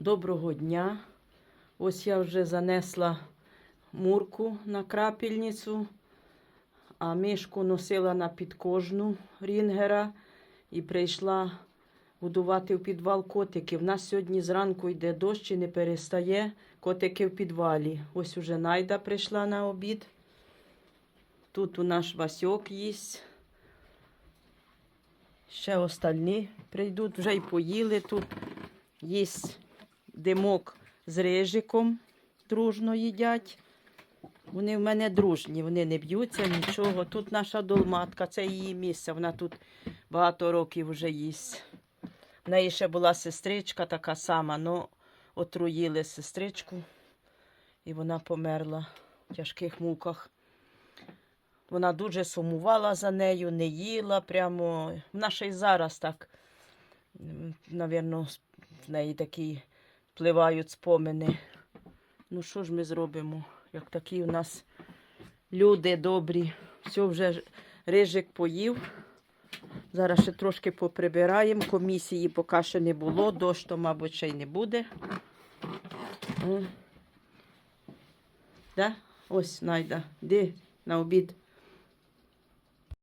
Доброго дня. Ось я вже занесла мурку на крапельницю, а мишку носила на підкожну рінгера і прийшла будувати в підвал котики. В нас сьогодні зранку йде дощ і не перестає. Котики в підвалі. Ось уже Найда прийшла на обід. Тут у наш Васьок їсть. Ще остальні прийдуть, вже й поїли тут. Їсть димок з рижиком, дружно їдять. Вони в мене дружні, вони не б'ються, нічого. Тут наша долматка, це її місце. Вона тут багато років вже їсть. В неї ще була сестричка така сама, але отруїли сестричку, і вона померла в тяжких муках. Вона дуже сумувала за нею, не їла прямо. Вона ще й зараз так, навірно, в неї такі впливають спомини. Ну, що ж ми зробимо, як такі у нас люди добрі. Все вже рижик поїв. Зараз ще трошки поприбираємо. Комісії поки що не було, дощ мабуть, ще й не буде. О. Да? Ось, найда. Де на обід?